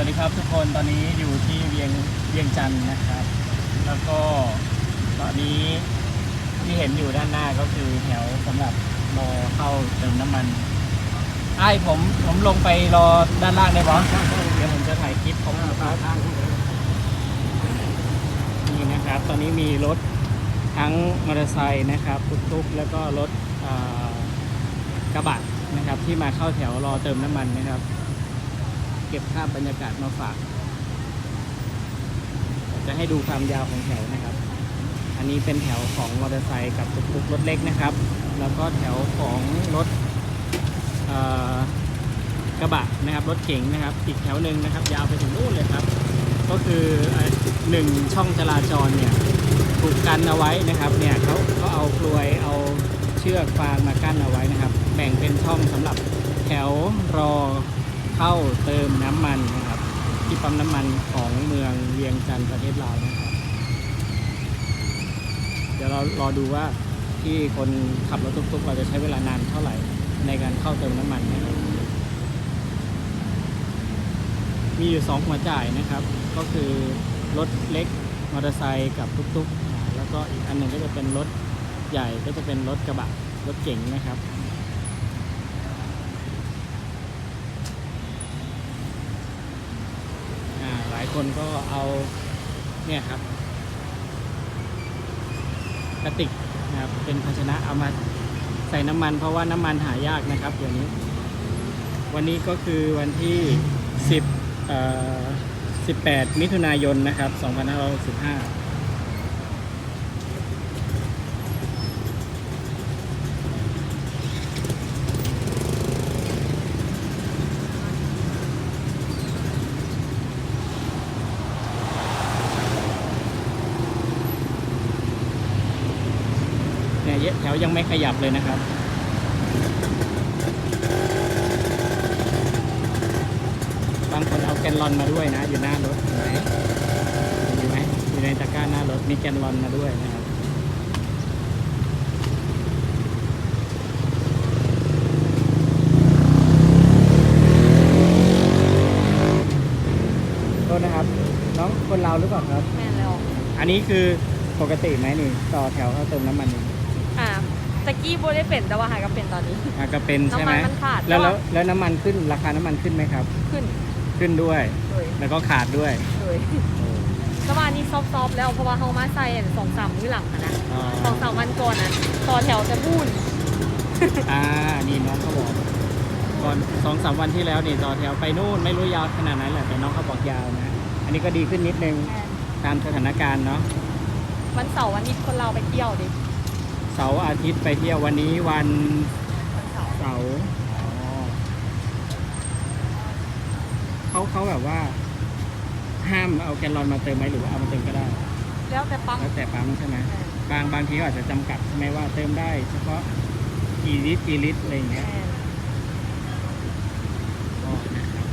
วัสดีครับทุกคนตอนนี้อยู่ที่เวียงเวียงจันทร์นะครับ แล้วก็ตอนนี้ที่เห็นอยู่ด้านหน้าก็คือแถวสำหรับรอเข้าเติมน้ำมันไอ้ายผมผมลงไปรอด้านล่างได้ปะเดี๋ยวผมจะถ่ายคลิปของครับนี่นะครับ ตอนนี้มีรถทั้งมอเตอร์ไซค์นะครับทุกๆแล้วก็รถอ่ากระบะนะครับ ที่มาเข้าแถวรอเติมน้ำมันนะครับ เก็บภาพบรรยากาศมาฝาก จะให้ดูความยาวของแถวนะครับ อันนี้เป็นแถวของมอเตอร์ไซค์กับตุกๆรถเล็กนะครับ แล้วก็แถวของรถกระบะนะครับ รถเก๋งนะครับ อีกแถวหนึ่งนะครับ ยาวไปถึงนู่นเลยครับ ก็คือหนึ่งช่องจราจรเนี่ยถูกกันเอาไว้นะครับ เนี่ยเขาเขาเอากลวยเอาเชือกฟางมากั้นเอาไว้นะครับ แบ่งเป็นช่องสำหรับแถวรอ เข้าเติมน้ำมันนะครับ ที่ปั๊มน้ำมันของเมืองเวียงจันทร์ประเทศลาวนะครับ เดี๋ยวเรารอดูว่าที่คนขับรถตุ๊กๆเราจะใช้เวลานานเท่าไหร่ในการเข้าเติมน้ำมันนะครับมีอยู่สองหัวจ่ายนะครับ ก็คือรถเล็กมอเตอร์ไซค์กับตุ๊กๆ แล้วก็อีกอันหนึ่งก็จะเป็นรถใหญ่ก็จะเป็นรถกระบะรถเก๋งนะครับ อ่า หลายคนก็เอาเนี่ยครับกระติกนะครับเป็นภาชนะเอามาใส่น้ำมัน เพราะว่าน้ำมันหายากนะครับเดี๋ยวนี้ วันนี้ก็คือวันที่ 10เอ่อ18 มิถุนายนนะครับ 2565 แถวยังไม่ขยับเลยนะครับบางคนเอาแกนลอนมาด้วยนะ อยู่หน้ารถเห็นไหมเห็นไหมอยู่ในตะกร้าหน้ารถมีแกนลอนมาด้วยนะครับโทษนะครับ น้องคนเราวหรือเปล่าครับ แม่นแล้วอันนี้คือปกติไหมนี่ ต่อแถวเข้าเติมน้ำมันนี่อ่า ตะกี้โบได้เป็นแต่ว่าหายก็เป็นตอนนี้ อะก็เป็นใช่ไหมน้ำมันมันขาดแล้วแต่แล้วว่าแล้วน้ำมันขึ้นราคาน้ำมันขึ้นไหมครับ ขึ้นขึ้นด้วยเลยแล้วก็ขาดด้วยเลยสวานี้ซอฟๆแล้วเพราะว่าเขามาใส่อันสองสามมื้อหลังอะนะอ๋อสองสามวันก่อนนะต่อแถวจะพูนอ่านี่น้องเขาบอกก่อนสองสามวันที่แล้วนี่ต่อแถวไปนู่นไม่รู้ยาวขนาดไหนแหละแต่น้องเขาบอกยาวนะ อันนี้ก็ดีขึ้นนิดนึงตามสถานการณ์เนาะวันเสาร์วันอาทิตย์คนเราไปเที่ยวดิ เสาร์อาทิตย์ไปเที่ยววันนี้วันวันเสาร์เสาร์อ๋อเขาเขาแบบว่า ห้ามเอาแกลลอนมาเติมไหมหรือว่าเอามาเติมก็ได้ แล้วแต่ปั๊มแล้วแต่ปั๊มใช่ไหมบางบางทีก็อาจจะจำกัดใช่ไหมว่าเติมได้ เฉพาะกี่ลิตรกี่ลิตรอะไรอย่างเงี้ยแม่นก็นะครับ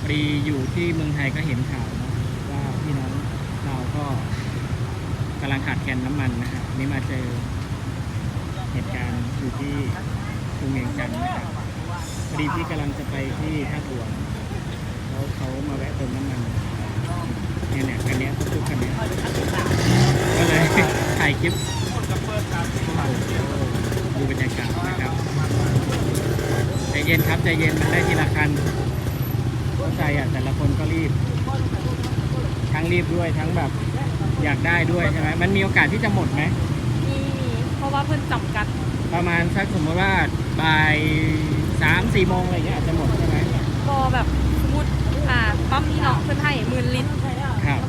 พอดีอยู่ที่เมืองไทยก็เห็นข่าวเนอะว่าพี่น้องเราก็กำลังขาดแคลนน้ำมันนะครับนี่มาเจอ เหตุการณ์อยู่ที่กรุงเวียงจันทร์นะครับพอดีพี่กำลังจะไปที่ท่าบัวแล้วเขามาแวะเติมน้ำมันเนี่ยเนี่ยคันเนี้ยทุกๆคันเนี้ยก็เลยถ่ายคลิปดูบรรยากาศนะครับใจเย็นครับใจเย็นมันได้ทีละคันเข้าใจอะแต่ละคนก็รีบ ทั้งรีบด้วยทั้งแบบอยากได้ด้วยใช่ไหมมันมีโอกาสที่จะหมดไหม ว่าเพิ่นจำกัดประมาณสักสมมติว่าบ่ายสามสี่โมงอะไรเงี้ยอาจจะหมดใช่ไหมก็แบบสมมติอ่าปั๊มนี่เนาะเพิ่นให้หมื่นลิตรครับ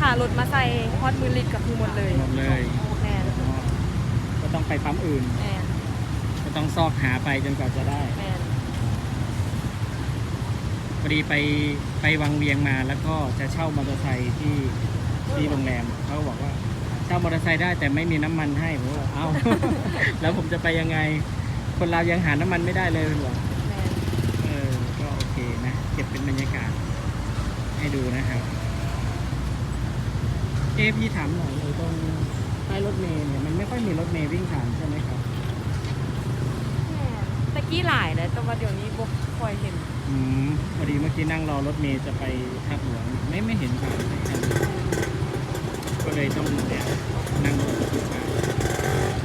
ถ้ารถมาใส่ฮอตหมื่นลิตรก็คือหมดเลยหมดเลยแม่นอ๋อก็ต้องไปปั๊มอื่นแม่นก็ต้องซอกหาไปจนกว่าจะได้แม่นพอดีไปไปวังเวียงมาแล้วก็จะเช่ามอเตอร์ไซค์ที่ที่โรงแรมเขาบอกว่า เช่ามอเตอร์ไซค์ได้แต่ไม่มีน้ำมันให้ผมว่าเอ้า แล้วผมจะไปยังไง คนเรายังหาน้ำมันไม่ได้เลยเหรอแม่นเออ ก็โอเคนะ เก็บเป็นบรรยากาศ ให้ดูนะครับ เอะพี่ถามหน่อยเลยตรงใต้รถเมล์เนี่ยมันไม่ค่อยมีรถเมล์วิ่งผ่านใช่ไหมครับ แม่นตะกี้หลายเลยแต่ว่าเดี๋ยวนี้บ่ค่อยเห็นอืมพออดีเมื่อกี้นั่งรอรถเมย์จะไปท่าหลวงไม่ไม่เห็นผ่านไม่ทัน ก็เลยต้องเนี่ยนั่งรถตุ๊กๆมา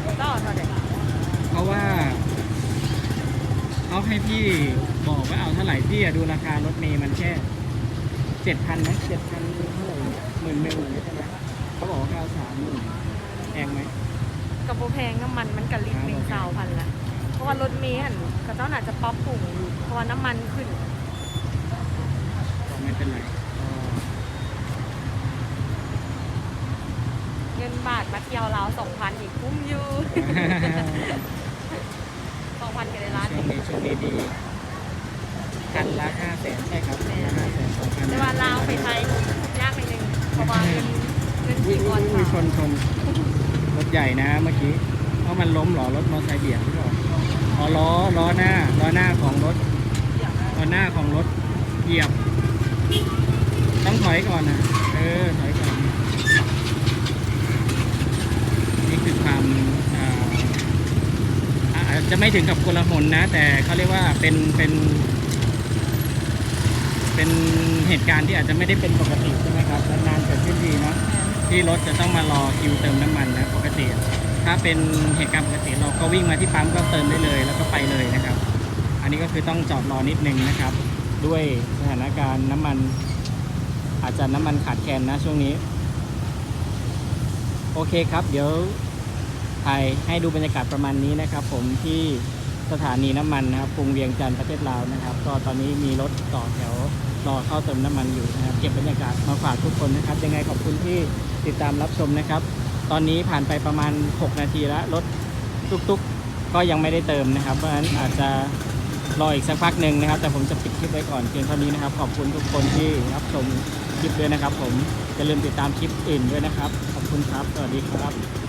ก็เท่าไหร่เพราะว่าเขาให้พี่บอกว่าเอาเท่าไหร่พี่อะดูราคารถเมย์มันแค่เจ็ดพันนะเจ็ดพันเท่าไหร่หมื่นหนึ่งใช่ไหมเขาบอกว่าเขาเอาสามหมื่นแพงไหมกับโบแพงน้ำมันมันกับลิตรหนึ่งสาวพันละเพราะว่ารถเมล์หันก็เจ้าหน่าจะปรับปรุงอยู่เพราะว่าน้ำมันขึ้นก็ไม่เป็นไรก็ เงินบาทมาเที่ยวเราสองพันอีกคุ้มอยู่สองพันกันเลยล้านช่วงนี้ช่วงนี้ดีคันละห้าแสนใช่ครับคันละห้าแสนสองพันแต่ว่าลาวไปไทยยากไปหนึ่งเพราะว่าเงินเงินอุ้ยกี่อุ้ก้อยนอุ้ยชค่ะนชนรถใหญ่นะเมื่อกี้เพราะมันล้มเหรอรถมอเตอร์ไซค์เบียดหรือเปล่าอ๋อล้อล้อหน้าล้อหน้าของรถล้อหน้าของรถเหยียบ ต้องถอยก่อนนะเออถอยก่อนนี่คือความอ่าอา จจะไม่ถึงกับกลหนนะ แต่เขาเรียกว่าเป็นเป็น เป็นเหตุการณ์ที่อาจจะไม่ได้เป็นปกติใช่ไหมครับนานๆเกิดขึ้นทีเนาะที่รถจะต้องมารอคิวเติมน้ำมันนะปกติ ถ้าเป็นเหตุการณ์ปกติเราก็วิ่งมาที่ปั๊มก็เติมได้เลย แล้วก็ไปเลยนะครับ อันนี้ก็คือต้องจอดรอนิดนึงนะครับ ด้วยสถานการณ์น้ำมัน อาจจะน้ำมันขาดแคลนนะช่วงนี้ โอเคครับ เดี๋ยว ถ่ายให้ดูบรรยากาศประมาณนี้นะครับ ผมที่สถานีน้ำมันนะครับกรุงเวียงจันทร์ประเทศลาวนะครับ ก็ตอนนี้มีรถต่อแถวรอเข้าเติมน้ำมันอยู่นะครับ เก็บบรรยากาศมาฝากทุกคนนะครับ ยังไงขอบคุณที่ติดตามรับชมนะครับ ตอนนี้ผ่านไปประมาณ 6 นาทีแล้วรถตุกๆ ก็ยังไม่ได้เติมนะครับ เพราะฉะนั้นอาจจะรออีกสักพักหนึ่งนะครับ แต่ผมจะปิดคลิปไว้ก่อนเพียงเท่านี้นะครับ ขอบคุณทุกคนที่รับชมคลิปด้วยนะครับ ผมอย่าลืมติดตามคลิปอื่นด้วยนะครับ ขอบคุณครับ สวัสดีครับ